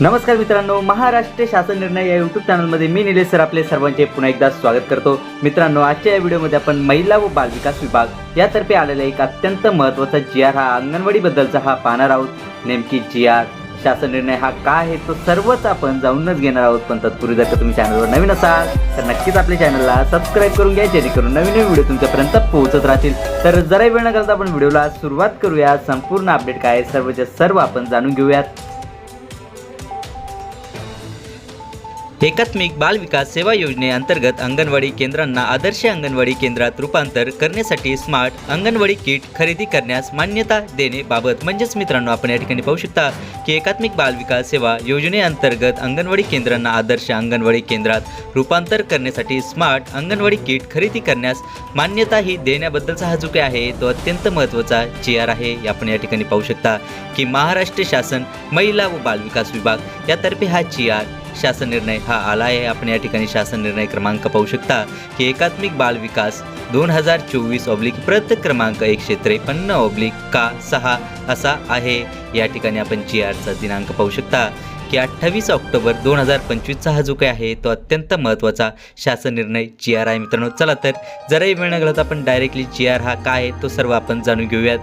नमस्कार मित्रांनो महाराष्ट्र शासन निर्णय या यूट्यूब चॅनलमध्ये मी निलेश सर आपले सर्वांचे पुन्हा एकदा स्वागत करतो. मित्रांनो आजच्या या व्हिडिओमध्ये आपण महिला व बालविकास विभाग यातर्फे आलेला एक अत्यंत महत्त्वाचा जी आर हा अंगणवाडीबद्दलचा हा पाहणार आहोत. नेमकी जी आर शासन निर्णय हा काय आहे तो सर्वच आपण जाऊनच घेणार आहोत. पण तत्पूर्वी जर का तुम्ही चॅनलवर नवीन असाल तर नक्कीच आपल्या चॅनलला सबस्क्राईब करून घ्या जेणेकरून नवीन नवीन व्हिडिओ तुमच्यापर्यंत पोहोचत राहतील. तर जरा वेळ न करता आपण व्हिडिओला सुरुवात करूया. संपूर्ण अपडेट काय आहे सर्वच्या सर्व आपण जाणून घेऊयात. एकात्मिक बाल विकास सेवा योजनेअंतर्गत अंगणवाडी केंद्रांना आदर्श अंगणवाडी केंद्रात रूपांतर करण्यासाठी स्मार्ट अंगणवाडी किट खरेदी करण्यास मान्यता देणेबाबत म्हणजेच मित्रांनो आपण या ठिकाणी पाहू शकता की एकात्मिक बाल विकास सेवा योजनेअंतर्गत अंगणवाडी केंद्रांना आदर्श अंगणवाडी केंद्रात रूपांतर करण्यासाठी स्मार्ट अंगणवाडी किट खरेदी करण्यास मान्यता ही देण्याबद्दलचा हा जो काही आहे तो अत्यंत महत्त्वाचा जी आर आहे हे आपण या ठिकाणी पाहू शकता की महाराष्ट्र शासन महिला व बालविकास विभाग यातर्फे हा जी आर शासन निर्णय हा आला आहे आपण या ठिकाणी शासन निर्णय क्रमांक पाहू शकता की एकात्मिक बाल विकास दोन हजार चोवीस ऑब्लिक प्रत क्रमांक एकशे त्रेपन्न ऑब्लिक का सहा असा आहे. या ठिकाणी आपण जी आरचा दिनांक पाहू शकता की अठ्ठावीस ऑक्टोबर दोन हजार पंचवीसचा हा जो काही आहे तो अत्यंत महत्त्वाचा शासन निर्णय जी आर आहे मित्रांनो. चला तर जराही वेळ न घालत आपण डायरेक्टली जी आर हा काय आहे तो सर्व आपण जाणून घेऊयात.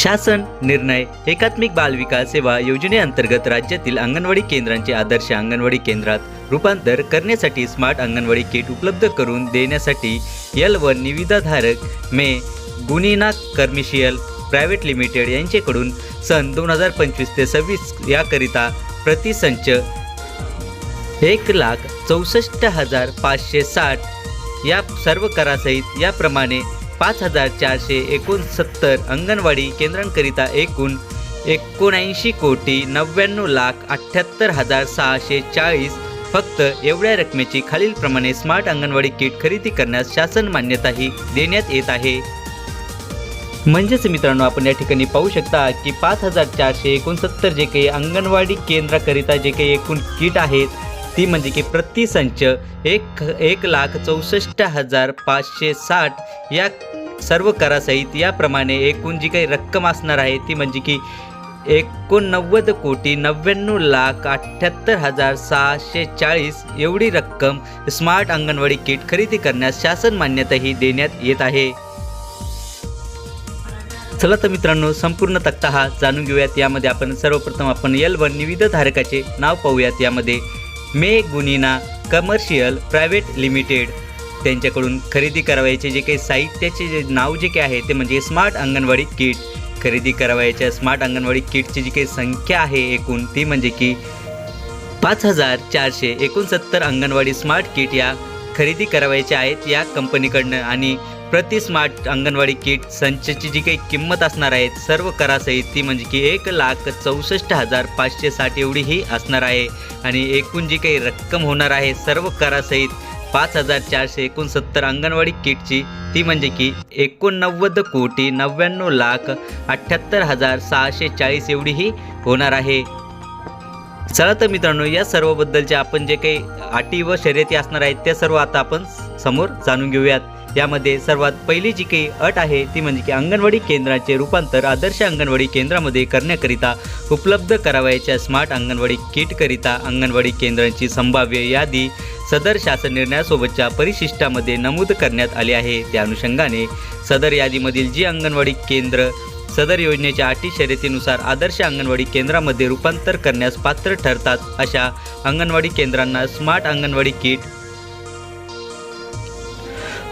शासन निर्णय एकात्मिक बाल विकास सेवा योजनेअंतर्गत राज्यातील अंगणवाडी केंद्रांचे आदर्श अंगणवाडी केंद्रात रूपांतर करण्यासाठी स्मार्ट अंगणवाडी किट उपलब्ध करून देण्यासाठी यल व निविदाधारक मे. गुनिना कर्मिशियल प्रायव्हेट लिमिटेड यांच्याकडून सन दोन हजार पंचवीस ते सव्वीस याकरिता प्रतिसंच एक लाख चौसष्ट हजार पाचशे साठ या सर्व करासहित याप्रमाणे पाच हजार चारशे एकोणसत्तर अंगणवाडी केंद्रांकरिता एकूण एकोणऐंशी कोटी नव्याण्णव लाख अठ्ठ्याहत्तर हजार सहाशे चाळीस फक्त एवढ्या रकमेची खालीलप्रमाणे स्मार्ट अंगणवाडी किट खरेदी करण्यास शासन मान्यताही देण्यात येत आहे. म्हणजेच मित्रांनो आपण या ठिकाणी पाहू शकता की पाच हजार चारशे एकोणसत्तर जे काही अंगणवाडी केंद्राकरिता जे काही एकूण किट आहेत ती म्हणजे की प्रति संच एक एक लाख चौसष्ट हजार पाचशे साठ या सर्व करासहित याप्रमाणे एकूण जी काही रक्कम असणार आहे ती म्हणजे की एकोणनव्वद कोटी नव्याण्णव लाख अठ्ठ्याहत्तर हजार सहाशे चाळीस एवढी रक्कम स्मार्ट अंगणवाडी किट खरेदी करण्यास शासन मान्यताही देण्यात येत आहे. चला तर मित्रांनो संपूर्ण तक्ता हा जाणून घेऊयात. यामध्ये आपण सर्वप्रथम आपण यल वन निविदाधारकाचे नाव पाहूयात. यामध्ये मे गुनिना कमर्शियल प्रायव्हेट लिमिटेड. त्यांच्याकडून खरेदी करावयाचे जे काही साहित्याचे जे नाव जे काही आहे ते म्हणजे स्मार्ट अंगणवाडी किट. खरेदी करावयाच्या स्मार्ट अंगणवाडी किटची जी काही संख्या आहे एकूण ती म्हणजे की पाच हजार चारशे एकोणसत्तर अंगणवाडी स्मार्ट किट या खरेदी करावयाच्या आहेत या कंपनीकडनं. आणि प्रति स्मार्ट अंगणवाडी किट संचची जी काही किंमत असणार आहे सर्व करासहित ती म्हणजे की एक लाख चौसष्ट हजार पाचशे साठ एवढी ही असणार आहे. आणि एकूण जी काही रक्कम होणार आहे सर्व करासहित पाच हजार चारशे एकोणसत्तर अंगणवाडी किटची ती म्हणजे की एकोणनव्वद कोटी नव्याण्णव लाख अठ्ठ्याहत्तर हजार सहाशे चाळीस एवढी ही होणार आहे. चला तर मित्रांनो या सर्वबद्दलचे आपण जे काही अटी व शर्यती असणार आहेत त्या सर्व आता आपण समोर जाणून घेऊयात. यामध्ये सर्वात पहिली जी काही अट आहे ती म्हणजे की अंगणवाडी केंद्राचे रूपांतर आदर्श अंगणवाडी केंद्रामध्ये करण्याकरिता उपलब्ध करावयाच्या स्मार्ट अंगणवाडी किटकरिता अंगणवाडी केंद्रांची संभाव्य यादी सदर शासन निर्णयासोबतच्या परिशिष्टामध्ये नमूद करण्यात आले आहे. त्या अनुषंगाने सदर यादीमधील जी अंगणवाडी केंद्र सदर योजनेच्या अटी शर्यतीनुसार आदर्श अंगणवाडी केंद्रामध्ये रूपांतर करण्यास पात्र ठरतात अशा अंगणवाडी केंद्रांना स्मार्ट अंगणवाडी किट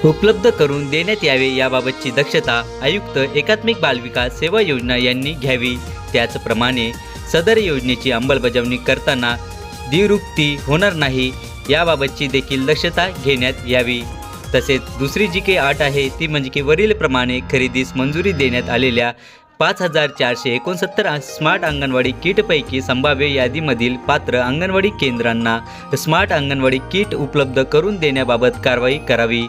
उपलब्ध करून देण्यात यावे याबाबतची दक्षता आयुक्त एकात्मिक बालविकास सेवा योजना यांनी घ्यावी. त्याचप्रमाणे सदर योजनेची अंमलबजावणी करताना द्विरुक्ती होणार नाही याबाबतची देखील दक्षता घेण्यात यावी. तसेच दुसरी जी काही आठ आहे ती म्हणजे की वरीलप्रमाणे खरेदीस मंजुरी देण्यात आलेल्या पाच हजार चारशे एकोणसत्तर स्मार्ट अंगणवाडी किटपैकी संभाव्य यादीमधील पात्र अंगणवाडी केंद्रांना स्मार्ट अंगणवाडी किट उपलब्ध करून देण्याबाबत कारवाई करावी.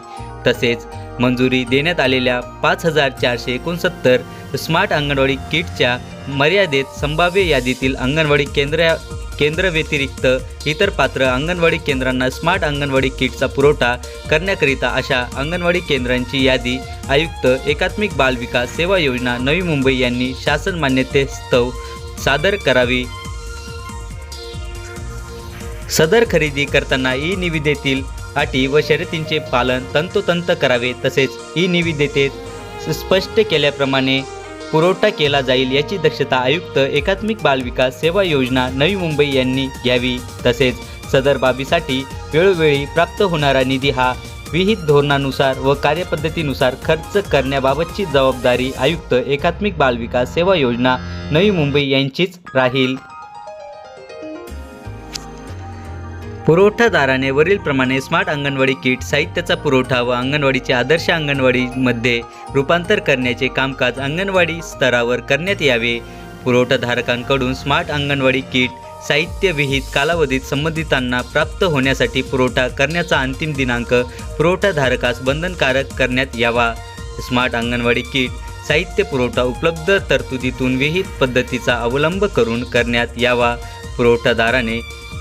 तसेच मंजुरी देण्यात आलेल्या पाच हजार चारशे एकोणसत्तर स्मार्ट अंगणवाडी किटच्या मर्यादेत संभाव्य यादीतील अंगणवाडी केंद्र केंद्रव्यतिरिक्त इतर पात्र अंगणवाडी केंद्रांना स्मार्ट अंगणवाडी किटचा पुरवठा करण्याकरिता अशा अंगणवाडी केंद्रांची यादी आयुक्त एकात्मिक बाल विकास सेवा योजना नवी मुंबई यांनी शासन मान्यतेस्तव सादर करावी. सदर खरेदी करताना ई निविदेतील अटी व शर्यतींचे पालन तंतोतंत करावे तसेच ई निविदेतेत स्पष्ट केल्याप्रमाणे पुरवठा केला जाईल याची दक्षता आयुक्त एकात्मिक बालविकास सेवा योजना नवी मुंबई यांनी घ्यावी. तसेच सदर बाबीसाठी वेळोवेळी प्राप्त होणारा निधी हा विहित धोरणानुसार व कार्यपद्धतीनुसार खर्च करण्याबाबतची जबाबदारी आयुक्त एकात्मिक बालविकास सेवा योजना नवी मुंबई यांचीच राहील. पुरवठादाराने वरीलप्रमाणे स्मार्ट अंगणवाडी किट साहित्याचा पुरवठा व अंगणवाडीचे आदर्श अंगणवाडीमध्ये रूपांतर करण्याचे कामकाज अंगणवाडी स्तरावर करण्यात यावे. पुरवठाधारकांकडून स्मार्ट अंगणवाडी किट साहित्य विहित कालावधीत संबंधितांना प्राप्त होण्यासाठी पुरवठा करण्याचा अंतिम दिनांक पुरवठाधारकास बंधनकारक करण्यात यावा. स्मार्ट अंगणवाडी किट साहित्य पुरवठा उपलब्ध तरतुदीतून विहित पद्धतीचा अवलंब करून करण्यात यावा. पुरवठादाराने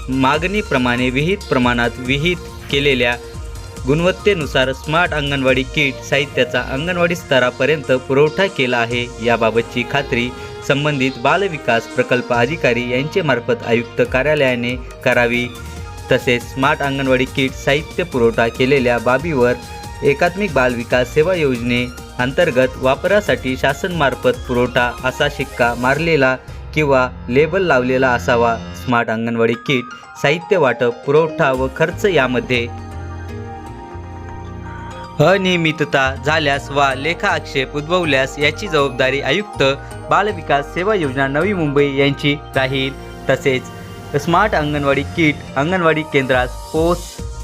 मागणीप्रमाणे विहित प्रमाणात विहित केलेल्या गुणवत्तेनुसार स्मार्ट अंगणवाडी किट साहित्याचा अंगणवाडी स्तरापर्यंत पुरवठा केला आहे. याबाबतची खात्री संबंधित बालविकास प्रकल्प अधिकारी यांचे मार्फत आयुक्त कार्यालयाने करावी. तसेच स्मार्ट अंगणवाडी किट साहित्य पुरवठा केलेल्या बाबीवर एकात्मिक बालविकास सेवा योजने अंतर्गत वापरासाठी शासनमार्फत पुरवठा असा शिक्का मारलेला किंवा लेबल लावलेला असावा स्मार्ट अंगणवाडी किट साहित्य वाटप पुरवठा व खर्च यामध्ये अनियमितता झाल्यास वा लेखा आक्षेप उद्भवल्यास याची जबाबदारी आयुक्त बालविकास सेवा योजना नवी मुंबई यांची राहील. तसेच स्मार्ट अंगणवाडी किट अंगणवाडी केंद्रास पोच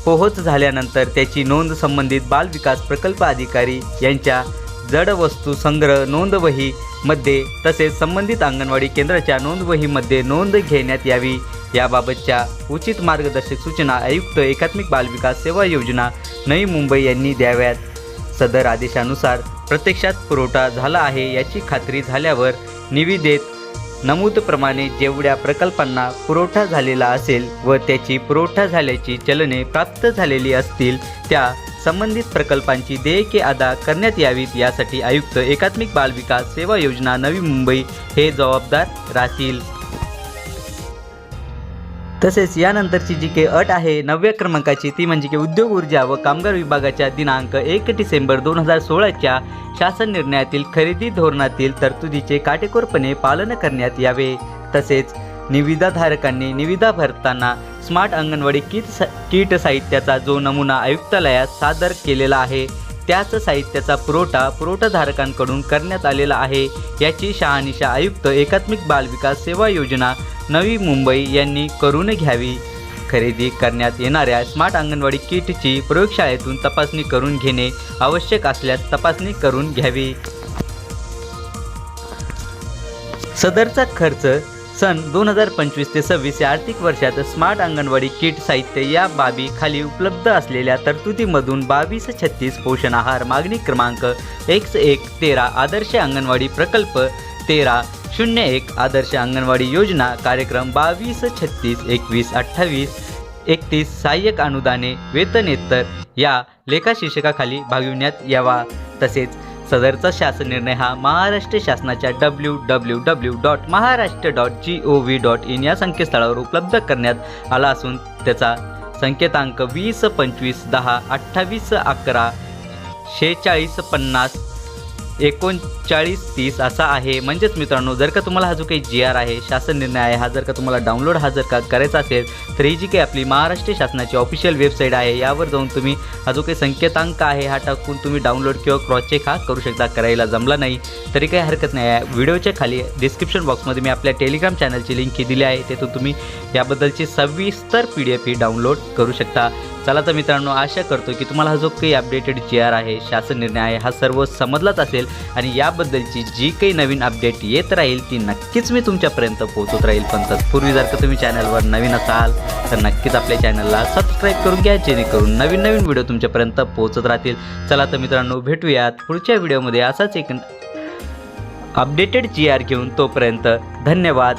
पोहोच झाल्यानंतर त्याची नोंद संबंधित बालविकास प्रकल्प अधिकारी यांच्या जड वस्तू संग्रह नोंदवहीमध्ये तसेच संबंधित अंगणवाडी केंद्राच्या नोंदवहीमध्ये नोंद घेण्यात यावी. याबाबतच्या उचित मार्गदर्शक सूचना आयुक्त एकात्मिक बालविकास सेवा योजना नवी मुंबई यांनी द्याव्यात. सदर आदेशानुसार प्रत्यक्षात पुरवठा झाला आहे याची खात्री झाल्यावर निविदेत नमूदप्रमाणे जेवढ्या प्रकल्पांना पुरवठा झालेला असेल व त्याची पुरवठा झाल्याची चलने प्राप्त झालेली असतील त्या संबंधित प्रकल्पांची देयके अदा करण्यात यावीत यासाठी आयुक्त एकात्मिक बालविकास सेवा योजना नवी मुंबई हे जबाबदार राहतील. तसेच यानंतरची जी काही अट आहे नवव्या क्रमांकाची ती म्हणजे की उद्योग ऊर्जा व कामगार विभागाच्या दिनांक एक डिसेंबर दोन हजार सोळाच्या शासन निर्णयातील खरेदी धोरणातील तरतुदीचे काटेकोरपणे पालन करण्यात यावे. तसेच निविदाधारकांनी निविदा भरताना स्मार्ट अंगणवाडी किट सा किट साहित्याचा जो नमुना आयुक्तालयात सादर केलेला आहे त्याच साहित्याचा पुरवठा पुरवठाधारकांकडून करण्यात आलेला आहे याची शहानिशा आयुक्त एकात्मिक बालविकास सेवा योजना नवी मुंबई यांनी करून घ्यावी. खरेदी करण्यात येणाऱ्या स्मार्ट अंगणवाडी किटची प्रयोगशाळेतून तपासणी करून घेणे आवश्यक असल्यास तपासणी करून घ्यावी. सदरचा खर्च सन दोन हजार पंचवीस ते सव्वीस या आर्थिक वर्षात स्मार्ट अंगणवाडी किट साहित्य या बाबी खाली उपलब्ध असलेल्या तरतुदीमधून बावीस छत्तीस पोषण आहार मागणी क्रमांक एक्स एक तेरा आदर्श अंगणवाडी प्रकल्प तेरा शून्य एक आदर्श अंगणवाडी योजना कार्यक्रम बावीस छत्तीस एकवीस अठ्ठावीस एकतीस सहाय्यक अनुदाने वेतनेतर या लेखाशीर्षकाखाली भागविण्यात यावा. तसेच सदरचा शासन निर्णय हा महाराष्ट्र शासनाच्या W W W dot Maharashtra dot G O V dot in या संकेतस्थळावर उपलब्ध करण्यात आला असून त्याचा संकेतांक वीस पंचवीस दहा अठ्ठावीस अकरा शेहेचाळीस पन्नास एकोणचाळीस तीस असा आहे. म्हणजेच मित्रांनो जर का तुम्हाला हा जो काही जी आर आहे शासन निर्णय आहे हा जर का तुम्हाला डाउनलोड हा जर का करायचा असेल तर ही जी काही आपली महाराष्ट्र शासनाची ऑफिशियल वेबसाईट आहे यावर जाऊन तुम्ही हा जो काही संकेतांक आहे हा टाकून तुम्ही डाउनलोड किंवा क्रॉसचेक हा करू शकता करायला जमला नाही. तरी काही हरकत नाही. आहे व्हिडिओच्या खाली डिस्क्रिप्शन बॉक्समध्ये मी आपल्या टेलिग्राम चॅनलची लिंक ही दिली आहे तेथून तुम्ही याबद्दलची सविस्तर पी डी एफ ही डाउनलोड करू शकता. चला तर मित्रांनो आशा करतो की तुम्हाला हा जो काही अपडेटेड जी आर आहे शासन निर्णय आहे हा सर्व समजलाच असेल आणि याबद्दलची जी काही नवीन अपडेट येत राहील ती नक्कीच मी तुमच्यापर्यंत पोहोचत राहील. पण तत्पूर्वी जर का तुम्ही चॅनलवर नवीन असाल तर नक्कीच आपल्या चॅनलला सबस्क्राईब करून घ्या जेणेकरून नवीन नवीन व्हिडिओ तुमच्यापर्यंत पोहोचत राहतील. चला तर मित्रांनो भेटूयात पुढच्या व्हिडिओमध्ये असाच एक अपडेटेड जी आर घेऊन तोपर्यंत धन्यवाद.